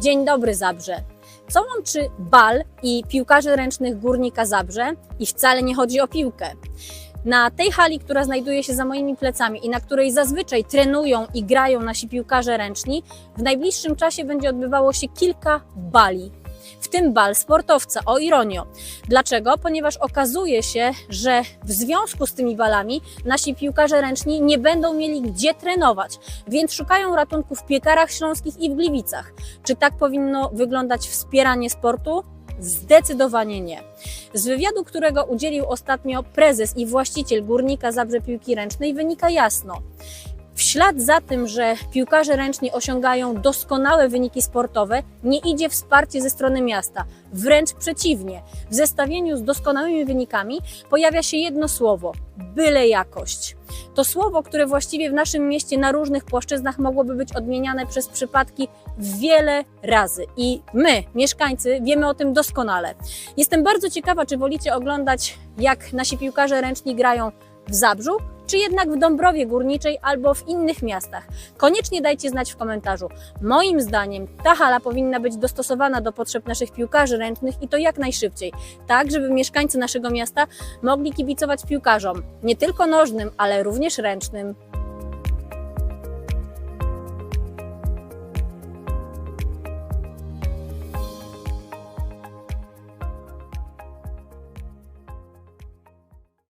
Dzień dobry Zabrze. Co łączy bal i piłkarzy ręcznych Górnika Zabrze? I wcale nie chodzi o piłkę. Na tej hali, która znajduje się za moimi plecami i na której zazwyczaj trenują i grają nasi piłkarze ręczni, w najbliższym czasie będzie odbywało się kilka bali. W tym bal sportowca, o ironio. Dlaczego? Ponieważ okazuje się, że w związku z tymi balami nasi piłkarze ręczni nie będą mieli gdzie trenować, więc szukają ratunku w piekarach śląskich i w Gliwicach. Czy tak powinno wyglądać wspieranie sportu? Zdecydowanie nie. Z wywiadu, którego udzielił ostatnio prezes i właściciel Górnika Zabrze Piłki Ręcznej wynika jasno. W ślad za tym, że piłkarze ręczni osiągają doskonałe wyniki sportowe, nie idzie wsparcie ze strony miasta. Wręcz przeciwnie. W zestawieniu z doskonałymi wynikami pojawia się jedno słowo byle jakość. To słowo, które właściwie w naszym mieście na różnych płaszczyznach mogłoby być odmieniane przez przypadki wiele razy. I my, mieszkańcy, wiemy o tym doskonale. Jestem bardzo ciekawa, czy wolicie oglądać, jak nasi piłkarze ręczni grają w Zabrzu, czy jednak w Dąbrowie Górniczej albo w innych miastach. Koniecznie dajcie znać w komentarzu. Moim zdaniem ta hala powinna być dostosowana do potrzeb naszych piłkarzy ręcznych i to jak najszybciej, tak żeby mieszkańcy naszego miasta mogli kibicować piłkarzom, nie tylko nożnym, ale również ręcznym.